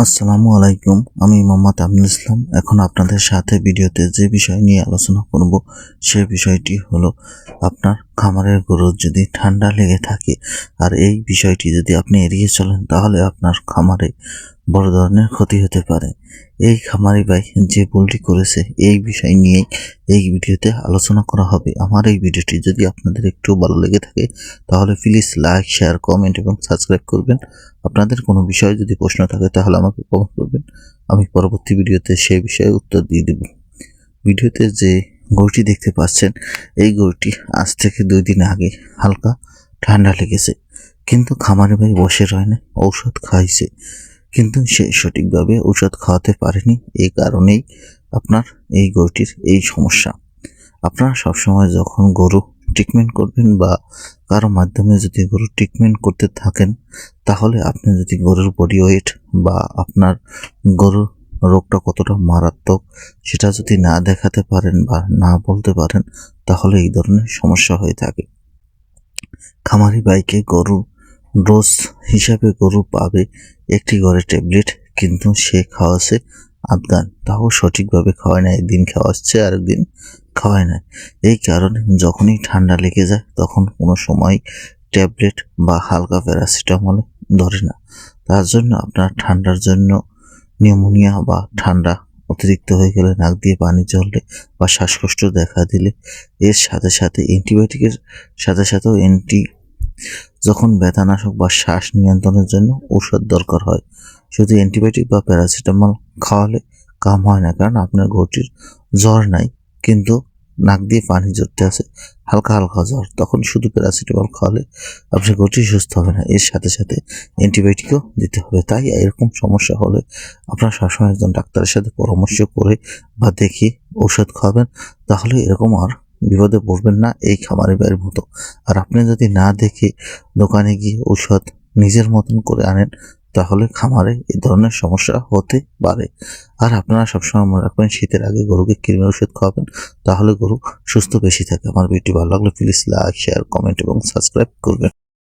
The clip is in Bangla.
আসসালামু আলাইকুম, আমি মোহাম্মদ আবুল ইসলাম। এখন আপনাদের সাথে ভিডিওতে যে বিষয় নিয়ে আলোচনা করব, সে বিষয়টি হলো আপনার খামারের গরুর যদি ঠান্ডা লেগে থাকে আর এই বিষয়টি যদি আপনি এড়িয়ে চলেন, তাহলে আপনার খামারে বড় ধরনের ক্ষতি হতে পারে। এই খামারি ভাই যে ভুলটি করেছে, এই বিষয় নিয়ে এই ভিডিওতে আলোচনা করা হবে। আমার এই ভিডিওটি যদি আপনাদের একটু ভালো লেগে থাকে, তাহলে প্লিজ লাইক শেয়ার কমেন্ট এবং সাবস্ক্রাইব করবেন। আপনাদের কোনো বিষয়ে যদি প্রশ্ন থাকে, তাহলে আমাকে কমেন্ট করবেন। আমি পরবর্তী ভিডিওতে সেই বিষয়ে উত্তর দিয়ে দেব। ভিডিওতে যে গরুটি দেখতে পাচ্ছেন। এই গরুটি আজ থেকে দুই দিন আগে হালকা ঠান্ডা লেগেছে, কিন্তু খামারে ভাই বসে রয় না ঔষধ খাইছে। কিন্তু সে সঠিকভাবে ঔষধ খাওয়াতে পারেনি, এই কারণেই আপনার এই গরুটির এই সমস্যা। আপনারা সবসময় যখন গরু ট্রিটমেন্ট করবেন বা কারও মাধ্যমে যদি গরু ট্রিটমেন্ট করতে থাকেন, তাহলে আপনি যদি গরুর বডি ওয়েট বা আপনার গরুর রোগটা কতটা মারাত্মক সেটা যদি না দেখাতে পারেন বা না বলতে পারেন, তাহলে এই ধরনের সমস্যা হয়ে থাকে। খামারি বাইকে গরু ডোজ হিসাবে গরু পাবে একটি করে ট্যাবলেট, কিন্তু সে খাওয়াছে আবদান। তাও সঠিকভাবে খাওয়ায় না, একদিন খাওয়াচ্ছে আর একদিন খাওয়ায় না। এই কারণে যখনই ঠান্ডা লেগে যায়, তখন কোনো সময় ট্যাবলেট বা হালকা প্যারাসিটামল ধরে না। তার জন্য আপনার ঠান্ডার জন্য নিউমোনিয়া বা ঠান্ডা অতিরিক্ত হয়ে গেলে নাক দিয়ে পানি চললে বা শ্বাসকষ্ট দেখা দিলে এর সাথে সাথে অ্যান্টিবায়োটিকের সাথে সাথেও অ্যান্টি যখন ব্যথানাশক বা শ্বাস নিয়ন্ত্রণের জন্য ঔষধ দরকার হয়, শুধু অ্যান্টিবায়োটিক বা প্যারাসিটামল খাওয়ালে কাম হয় না, কারণ আপনার ঘটির জ্বর নাই। কিন্তু নাক দিয়ে পানি জড়তে আছে হালকা হালকা জ্বর। তখন শুধু প্যারাসিটামল খাওয়ালে আপনার গরুটি সুস্থ হবে না। এর সাথে সাথে অ্যান্টিবায়োটিকও দিতে হবে। তাই এরকম সমস্যা হলে আপনার সবসময় একজন ডাক্তারের সাথে পরামর্শ করে বা দেখে ঔষধ খাওয়াবেন। তাহলে এরকম আর বিপদে পড়বেন না এই খামারে বাইরের মতো। আর আপনি যদি না দেখে দোকানে গিয়ে ঔষধ নিজের মতন করে আনেন তাহলে খামারে এই ধরনের সমস্যা হতে পারে। আর আপনারা সবসময় মনে রাখবেন, শীতের আগে গরুকে কৃমি ওষুধ খাওয়াবেন, তাহলে গরু সুস্থ বেশি থাকে। আমার ভিডিও ভালো লাগলে প্লিজ লাইক শেয়ার কমেন্ট এবং সাবস্ক্রাইব করবেন।